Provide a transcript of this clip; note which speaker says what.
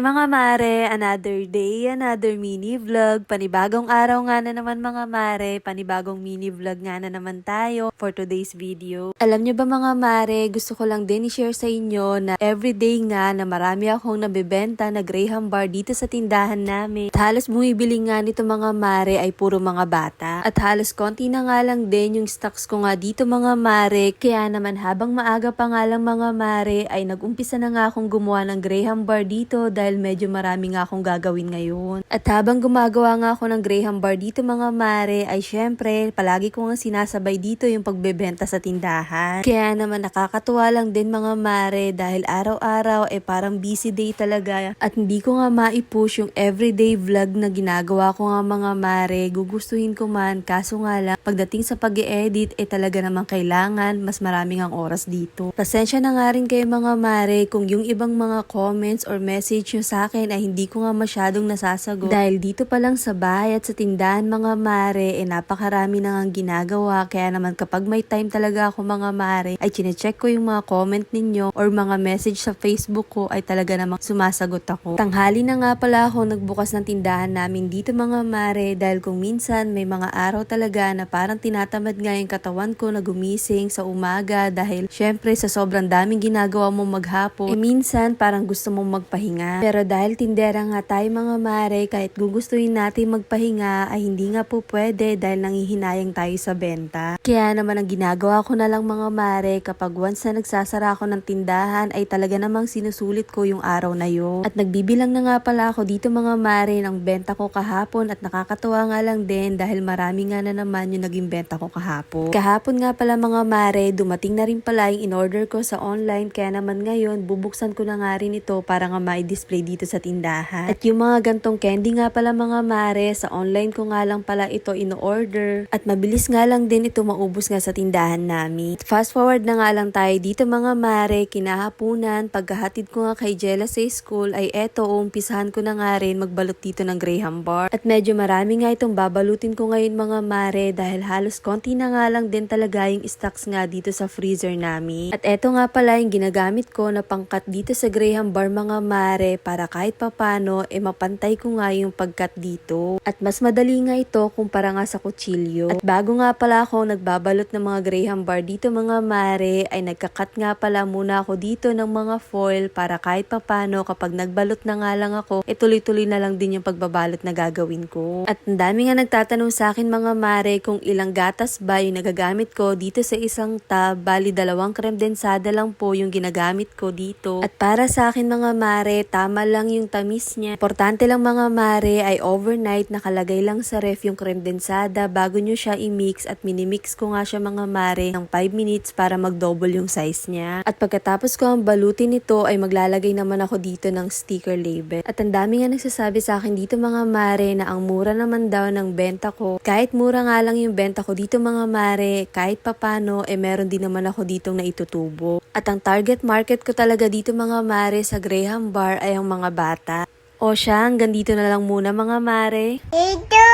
Speaker 1: Mga mare, another day, another mini vlog. Panibagong araw nga na naman mga mare, panibagong mini vlog nga na naman tayo for today's video. Alam nyo ba mga mare, gusto ko lang din i-share sa inyo na everyday nga na marami akong nabebenta na Graham bar dito sa tindahan namin. At halos bumibili nga nito mga mare ay puro mga bata. At halos konti na nga lang din yung stocks ko nga dito mga mare. Kaya naman habang maaga pa nga lang mga mare ay nag-umpisa na nga akong gumawa ng Graham bar dito dahil medyo marami nga akong gagawin ngayon. At habang gumagawa nga ako ng Graham bar dito mga mare ay syempre palagi ko nga sinasabay dito yung pagbebenta sa tindahan. Kaya naman nakakatuwa lang din mga mare dahil araw-araw eh parang busy day talaga at hindi ko nga maipush yung everyday vlog na ginagawa ko nga mga mare. Gugustuhin ko man kaso nga lang pagdating sa pag edit eh talaga namang kailangan mas maraming ang oras dito. Pasensya na nga rin kayo mga mare kung yung ibang mga comments or message nyo sa akin ay hindi ko nga masyadong nasasagot. Dahil dito pa lang sa bahay at sa tindahan mga mare, eh napakarami na nga ginagawa. Kaya naman kapag may time talaga ako mga mare, ay chinecheck ko yung mga comment ninyo or mga message sa Facebook ko ay talaga namang sumasagot ako. Tanghali na nga pala ako nagbukas ng tindahan namin dito mga mare dahil kung minsan may mga araw talaga na parang tinatamad nga yung katawan ko na gumising sa umaga dahil syempre sa sobrang daming ginagawa mo maghapon, eh minsan parang gusto mong magpahinga. Pero dahil tindera nga tayo mga mare, kahit gugustuhin natin magpahinga ay hindi nga po pwede dahil nangihinayang tayo sa benta. Kaya naman ang ginagawa ko na lang mga mare kapag once na nagsasara ako ng tindahan ay talaga namang sinusulit ko yung araw na yun. At nagbibilang na nga pala ako dito mga mare ng benta ko kahapon at nakakatuwa nga lang din dahil marami nga na naman yung naging benta ko kahapon. Kahapon nga pala mga mare, dumating na rin pala yung in-order ko sa online kaya naman ngayon bubuksan ko na nga rin ito para nga ma-display dito sa tindahan. At yung mga gantong candy nga pala mga mare, sa online ko nga lang pala ito in-order. At mabilis nga lang din ito maubos nga sa tindahan namin. Fast forward na nga lang tayo dito mga mare, kinahapunan, pagkahatid ko nga kay Jella sa school ay eto, umpisahan ko na nga rin magbalot dito ng Graham bar. At medyo marami nga itong babalutin ko ngayon mga mare dahil halos konti na nga lang din talaga yung stocks nga dito sa freezer namin. At eto nga pala yung ginagamit ko na pangkat dito sa Graham bar mga mare para kahit papano e mapantay ko nga yung pagkat dito. At mas madali nga ito kumpara nga sa kutsilyo. At bago nga pala ako nagbabalot ng mga Graham bar dito mga mare ay nagkakat nga pala muna ako dito ng mga foil para kahit papano kapag nagbalot na nga lang ako e tuloy-tuloy na lang din yung pagbabalot na gagawin ko. At ang dami nga nagtatanong sa akin mga mare kung ilang gatas ba yung nagagamit ko dito sa isang tab. Bali dalawang creme densada lang po yung ginagamit ko dito. At para sa akin mga mare, tama lang yung tamis niya. Importante lang mga mare ay overnight nakalagay lang sa ref yung creme densada bago nyo siya i-mix at minimix ko nga siya mga mare ng 5 minutes para mag-double yung size niya. At pagkatapos ko ang balutin nito ay maglalagay naman ako dito ng sticker label. At ang dami nga nagsasabi sa akin dito mga mare na ang mura naman daw ng benta ko. Kahit mura nga lang yung benta ko dito mga mare, kahit papano eh meron din naman ako ditong naitutubo. At ang target market ko talaga dito mga mare sa Graham Bar ay ang mga bata. O siya, hanggang dito na lang muna mga mare.
Speaker 2: Ito